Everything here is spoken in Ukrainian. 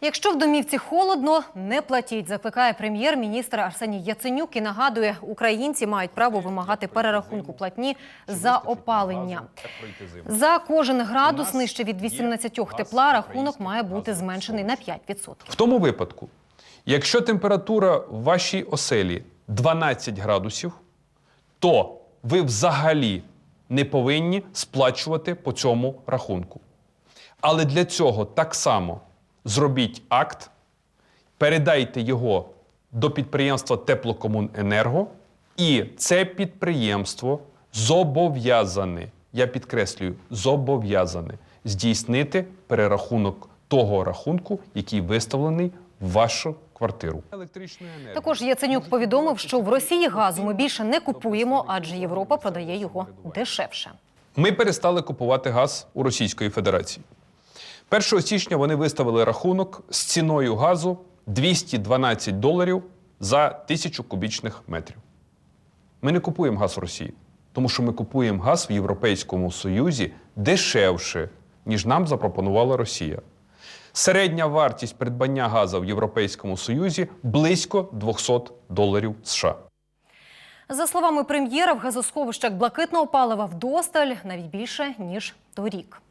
Якщо в домівці холодно, не платіть, закликає прем'єр-міністр Арсеній Яценюк і нагадує, українці мають право вимагати перерахунку платні за опалення. За кожен градус нижче від 18 тепла рахунок має бути зменшений на 5%. В тому випадку, якщо температура в вашій оселі 12 градусів, то ви взагалі не повинні сплачувати по цьому рахунку. Але для цього так само зробіть акт, передайте його до підприємства Теплокомуненерго, і це підприємство зобов'язане, я підкреслюю, зобов'язане здійснити перерахунок того рахунку, який виставлений в вашу квартиру. Також Яценюк повідомив, що в Росії газу ми більше не купуємо, адже Європа продає його дешевше. Ми перестали купувати газ у Російської Федерації. 1 січня вони виставили рахунок з ціною газу 212 доларів за тисячу кубічних метрів. Ми не купуємо газ в Росії, тому що ми купуємо газ в Європейському Союзі дешевше, ніж нам запропонувала Росія. Середня вартість придбання газу в Європейському Союзі близько 200 доларів США. За словами прем'єра, в газосховищах блакитного палива вдосталь навіть більше ніж торік.